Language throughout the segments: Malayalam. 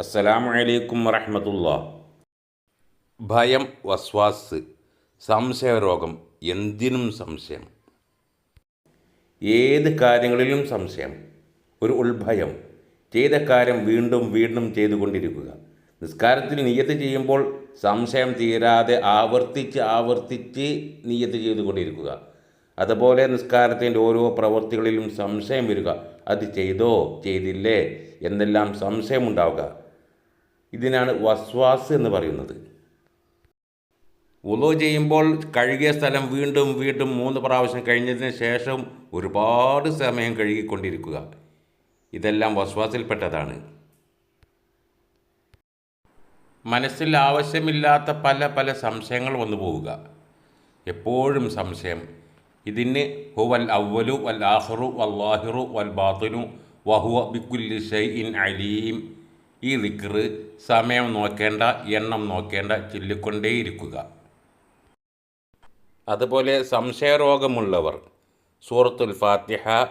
അസ്സലാമു അലൈക്കും വറഹമത്തുള്ള. ഭയം വസ്വാസ് സംശയരോഗം എന്തിനും സംശയം. ഏത് കാര്യങ്ങളിലും സംശയം. ഒരു ഉൾഭയം. ചെയ്ത കാര്യം വീണ്ടും വീണ്ടും ചെയ്തുകൊണ്ടിരിക്കുക. നിസ്കാരത്തിന് നിയത്ത് ചെയ്യുമ്പോൾ സംശയം തീരാതെ ആവർത്തിച്ച് ആവർത്തിച്ച് നിയത്ത് ചെയ്തുകൊണ്ടിരിക്കുക. അതുപോലെ നിസ്കാരത്തിന്റെ ഓരോ പ്രവൃത്തികളിലും സംശയം വരിക. അത് ചെയ്തോ ചെയ്തില്ലേ? എന്നെല്ലാം സംശയമുണ്ടാവുക. ഇതിനാണ് വസ്വാസ് എന്ന് പറയുന്നത്. ഉലോ ചെയ്യുമ്പോൾ കഴുകിയ സ്ഥലം വീണ്ടും വീണ്ടും മൂന്ന് പ്രാവശ്യം കഴിഞ്ഞതിന് ശേഷം ഒരുപാട് സമയം കഴുകിക്കൊണ്ടിരിക്കുക. ഇതെല്ലാം വസ്വാസിൽപ്പെട്ടതാണ്. മനസ്സിൽ ആവശ്യമില്ലാത്ത പല പല സംശയങ്ങൾ വന്നു പോവുക. എപ്പോഴും സംശയം. ഇതിന് ഹുവൽ അവലു വൽ ആഹ്റു വല്ലാഹിറു വൽ ബാത്തിനു വഹുവ ബിക്കുല്ലി ഷൈഇൻ അലീം. ഈ ദിക്റ് സമയം നോക്കേണ്ട എണ്ണം നോക്കേണ്ട ചൊല്ലിക്കൊണ്ടേയിരിക്കുക. അതുപോലെ സംശയരോഗമുള്ളവർ സൂറത്തുൽ ഫാത്തിഹ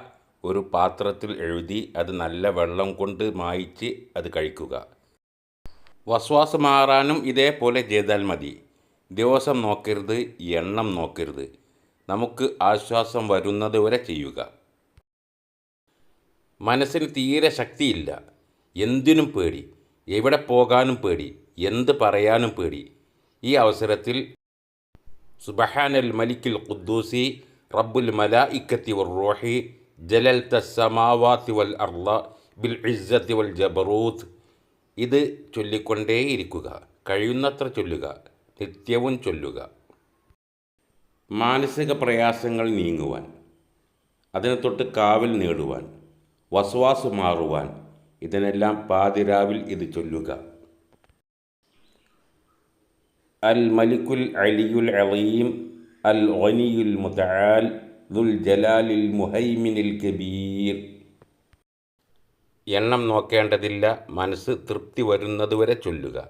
ഒരു പാത്രത്തിൽ എഴുതി അത് നല്ല വെള്ളം കൊണ്ട് മായിച്ച് അത് കഴിക്കുക. വസ്വാസം മാറാനും ഇതേപോലെ ചെയ്താൽ മതി. ദിവസം നോക്കരുത് എണ്ണം നോക്കരുത്. നമുക്ക് ആശ്വാസം വരുന്നത് വരെ ചെയ്യുക. മനസ്സിന് തീരെ ശക്തിയില്ല. എന്തിനും പേടി എവിടെ പോകാനും പേടി എന്ത് പറയാനും പേടി. ഈ അവസരത്തിൽ സുബഹാനൽ മലിക്കിൽ ഖുദ്ദൂസി റബ്ബുൽ മലായിക്കത്തി വൽ റോഹി ജലൽ തസ്സമാവാത്തി വൽ അർള ബിൽ ഇസ്സത്തി വൽ ജബറൂത്ത് ഇത് ചൊല്ലിക്കൊണ്ടേയിരിക്കുക കഴിയുന്നത്ര ചൊല്ലുക നിത്യവും ചൊല്ലുക. മാനസിക പ്രയാസങ്ങൾ നീങ്ങുവാൻ അതിനെ തൊട്ട് കാവൽ നേടുവാൻ വസ്വാസ് മാറുവാൻ ഇതിനെല്ലാം പാതിരാവിൽ ഇത് ചൊല്ലുക. അൽ മലിക്കുൽ അലിയുൽ അലീം അൽ ഒനിയുൽ മുതാൽ ദുൽ ജലാലിൽ മുഹൈമിനിൽ കബീർ. എണ്ണം നോക്കേണ്ടതില്ല മനസ്സ് തൃപ്തി വരുന്നതുവരെ ചൊല്ലുക.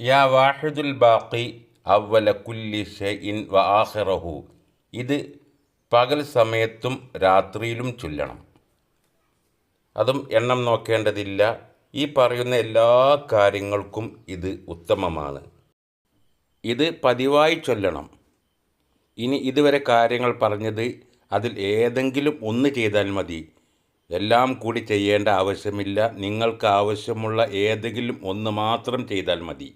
യാ വാഹിദുൽ ബാക്കി അവല കുല്ലി ഷെയിൻ വ ആഹിറഹു ഇത് പകൽ സമയത്തും രാത്രിയിലും ചൊല്ലണം. അതും എണ്ണം നോക്കേണ്ടതില്ല. ഈ പറയുന്ന എല്ലാ കാര്യങ്ങൾക്കും ഇത് ഉത്തമമാണ്. ഇത് പതിവായി ചൊല്ലണം. ഇനി ഇതുവരെ കാര്യങ്ങൾ പറഞ്ഞത് അതിൽ ഏതെങ്കിലും ഒന്ന് ചെയ്താൽ മതി. എല്ലാം കൂടി ചെയ്യേണ്ട ആവശ്യമില്ല. നിങ്ങൾക്ക് ആവശ്യമുള്ള ഏതെങ്കിലും ഒന്ന് മാത്രം ചെയ്താൽ മതി.